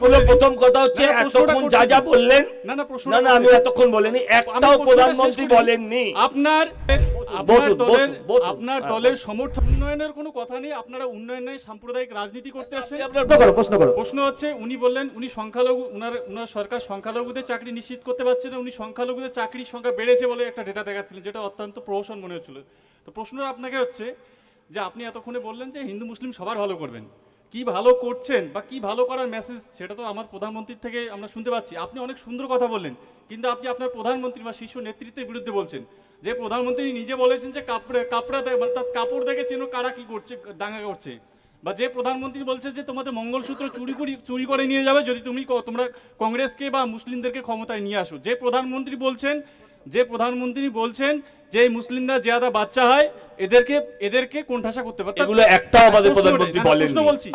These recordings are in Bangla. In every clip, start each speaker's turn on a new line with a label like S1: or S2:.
S1: এগুলো প্রথম কথা হচ্ছে
S2: না, না, প্রশ্নটা
S1: এতক্ষণ যা যা বললেন।
S2: না না প্রশ্ন
S1: না না আমি এতক্ষণ বলিনি একটাও প্রধানমন্ত্রী বলেননি।
S2: আপনার আপনার দলের
S1: বসুন, বসুন।
S2: আপনার দলের সমর্থন উন্নয়নের কোনো কথা নেই আপনারা উন্নয়নের সাম্প্রদায়িক রাজনীতি করতে আসছেন
S1: আপনার
S3: প্রশ্ন করো প্রশ্ন
S2: হচ্ছে উনি বললেন উনি সংখ্যালঘু উনার উনার সরকার সংখ্যালঘুদের চাকরি নিশ্চিত করতে পারছে না উনি সংখ্যালঘুদের চাকরির সংখ্যা বেড়েছে বলে একটা ডেটা দেখাচ্ছিলেন যেটা অত্যন্ত প্রহসন মনে হচ্ছিল। তো প্রশ্নটা আপনাকে হচ্ছে যে আপনি এতক্ষণে বললেন যে হিন্দু মুসলিম সবার ভালো করবেন। কি ভালো করছেন বা কি ভালো করার মেসেজ সেটা তো আমার প্রধানমন্ত্রীর থেকে আমরা শুনতে পাচ্ছি। আপনি অনেক সুন্দর কথা বললেন, কিন্তু আপনি আপনার প্রধানমন্ত্রী বা শীর্ষ নেতৃত্বের বিরুদ্ধে বলছেন। যে প্রধানমন্ত্রী নিজে বলেছেন যে কাপড়ে, কাপড়া মানে তার কাপড় দেখে চেনো কারা কি করছে, দাঙ্গা করছে। বা যে প্রধানমন্ত্রী বলছে যে তোমাদের মঙ্গলসূত্র চুরি করি, চুরি করে নিয়ে যাবে যদি তুমি তোমরা কংগ্রেসকে বা মুসলিমদেরকে ক্ষমতায় নিয়ে আসো। যে প্রধানমন্ত্রী বলছেন যে প্রধানমন্ত্রী বলছেন যে মুসলিমরা আদা বাচ্চা হয় এদেরকে এদেরকে কোণঠাসা করতে পারে
S1: এগুলো একটাও আমাদের প্রধানমন্ত্রী
S2: না,
S1: বলেন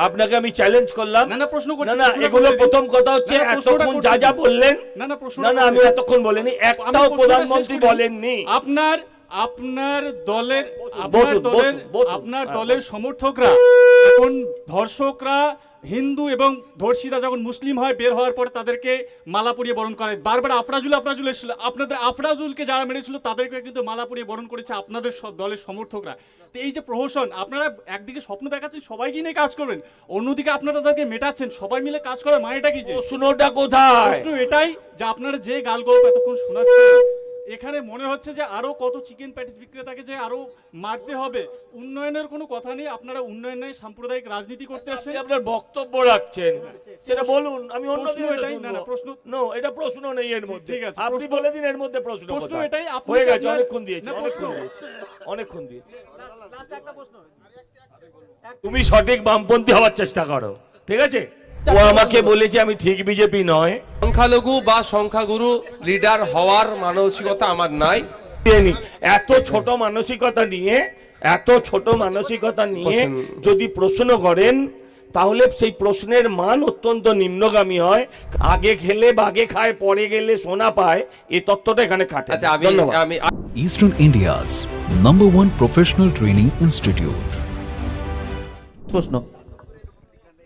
S1: আপনাকে আমি চ্যালেঞ্জ করলাম।
S2: না, না, প্রশ্ন করছি,
S1: না না এগুলো প্রথম কথা হচ্ছে এতক্ষণ যা যা বললেন
S2: না না প্রশ্ন
S1: না না আমি এতক্ষণ বলিনি একটাও প্রধানমন্ত্রী বলেননি।
S2: আপনার আপনার দলের আপনার দলের। আপনার
S1: হ্যাঁ,
S2: দলের সমর্থকরা এখন ধর্ষকরা হিন্দু এবং ধর্ষিতা যখন মুসলিম হয় বের হওয়ার পর তাদেরকে মালা পরিয়ে বরণ করে বারবার আফরাজুল আফরাজুল এসেছিল। আপনাদের আফরাজুলকে যারা মেরেছিল তাদেরকে কিন্তু মালা পরিয়ে বরণ করেছে আপনাদের সব দলের সমর্থকরা। তো এই যে প্রহসন আপনারা একদিকে স্বপ্ন দেখাচ্ছেন সবাইকে নিয়ে কাজ করবেন। অন্যদিকে আপনারা তাদেরকে মেটাচ্ছেন সবাই মিলে কাজ করার মানেটা কি যে?
S1: প্রশ্নটা কোথায়?
S2: প্রশ্ন এটাই যে আপনারা যে গাল গল্প এতক্ষণ শোনাচ্ছেন এখানে মনে হচ্ছে যে আরও কত চিকেন প্যাটিস বিক্রেতাকে যে আরও মারতে হবে। উন্নয়নের কোনো কথা নেই আপনারা উন্নয়নের সাম্প্রদায়িক রাজনীতি করতে আসছেন
S1: আপনার বক্তব্য রাখছেন সেটা বলুন আমি অন্য
S2: প্রশ্ন এটাই, না, না, প্রশ্ন-
S1: নো এটা প্রশ্ন নেই এর মধ্যে।
S2: ঠিক আছে,
S1: আপনি বলে দিন এর মধ্যে প্রশ্ন
S2: প্রশ্ন এটাই, আপনি
S1: হয়ে গেছে অনেকক্ষণ দিয়েছে অনেকক্ষণ
S2: প্রশ্ন-
S1: দিয়েছে অনেকক্ষণ দিয়েছে। তুমি সঠিক বামপন্থী হওয়ার চেষ্টা করো ঠিক আছে? ও আমাকে বলেছে আমি ঠিক বিজেপি নয়।
S4: সংখ্যালঘু বা সংখ্যাগুরু লিডার হওয়ার মানসিকতা আমার নাই।
S1: এত ছোট মানসিকতা নিয়ে এত ছোট মানসিকতা নিয়ে যদি প্রশ্ন করেন তাহলে সেই প্রশ্নের মান অত্যন্ত নিম্নগামী হয়। আগে খেলে বাগে খায় পরে গেলে সোনা পায় এই তত্ত্বটা এখানে খাটে।
S4: আচ্ছা। আমি
S5: Eastern India's number one professional training
S3: প্রশ্ন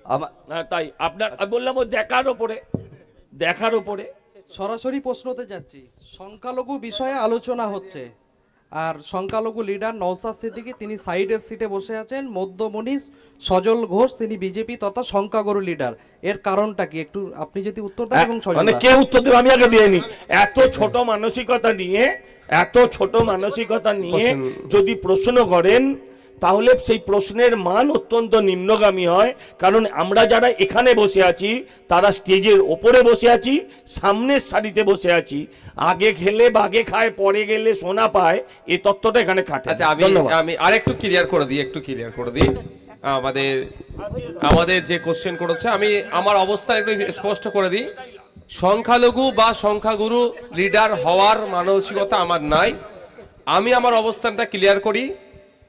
S6: আমা-
S1: হ্যাঁ, তাই আপনার আমি বললাম ও দেখার ওপরে দেখার ওপরে।
S7: সরাসরি প্রশ্নতে যাচ্ছি। সংখ্যালঘু বিষয়ে আলোচনা হচ্ছে। আর সংখ্যালঘু লিডার নওসাদ সিদ্দিকী তিনি সাইডের সিটে বসে আছেন। মধ্যমণি সজল ঘোষ তিনি বিজেপি তথা সংখ্যাগুরু লিডার। এর কারণটা কি? একটু আপনি যদি উত্তর দেন এবং সজল
S1: মানে কে উত্তর দেবে? আমি আগে দিয়ে নি এত ছোট মানসিকতা নিয়ে এত ছোট মানসিকতা নিয়ে যদি প্রশ্ন করেন তাহলে সেই প্রশ্নের মান অত্যন্ত নিম্নগামী হয় কারণ আমরা যারা এখানে বসে আছি তারা স্টেজের ওপরে বসে আছি সামনের সারিতে বসে আছি। আগে খেলে বাগে খায় পরে গেলে সোনা পায় এই তত্ত্বটা এখানে খাটে
S4: আচ্ছা আমি আমি আরেকটু ক্লিয়ার করে দিই একটু ক্লিয়ার করে দিই। আমাদের আমাদের যে কোশ্চেন করেছে আমি আমার অবস্থান একটু স্পষ্ট করে দিই। সংখ্যালঘু বা সংখ্যাগুরু লিডার হওয়ার মানসিকতা আমার নাই। আমি আমার অবস্থানটা ক্লিয়ার করি।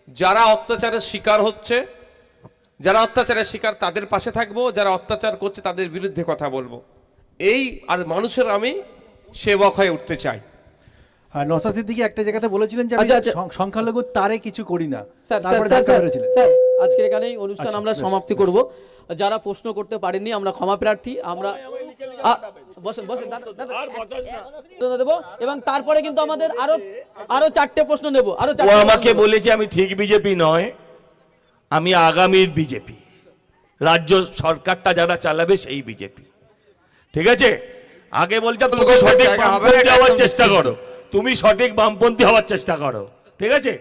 S4: যারা অত্যাচারের শিকার হচ্ছে যারা অত্যাচারের শিকার তাদের পাশে থাকব যারা অত্যাচার করছে তাদের বিরুদ্ধে কথা বলব। এই আর মানুষের আমি সেবক হয়ে উঠতে চাই।
S8: আর নসা সিদ্দিকি একটা জায়গাতে বলেছিলেন যে আমি
S3: আচ্ছা, আচ্ছা।
S8: সংখ্যালঘু তারে কিছু করি না।
S3: স্যার আজকের এখানেই অনুষ্ঠান
S8: আচ্ছা,
S3: আমরা সমাপ্তি করব। যারা প্রশ্ন করতে পারেননি আমরা ক্ষমা প্রার্থী আমরা বসেন বসেন দাদা, দাদা,
S1: আর বসাস না।
S3: প্রশ্ন দেবো এবং তারপরে কিন্তু আমাদের আরও আরও চারটে প্রশ্ন নেব আরও
S1: ও আমাকে বলেছে আমি ঠিক বিজেপি নয় আমি আগামীর বিজেপি। রাজ্য সরকারটা যারা চালাবে সেই বিজেপি। ঠিক আছে? আগে বলছে তোমাকে সঠিক বামপন্থী হওয়ার চেষ্টা করো। তুমি সঠিক বামপন্থী হওয়ার চেষ্টা করো। ঠিক আছে?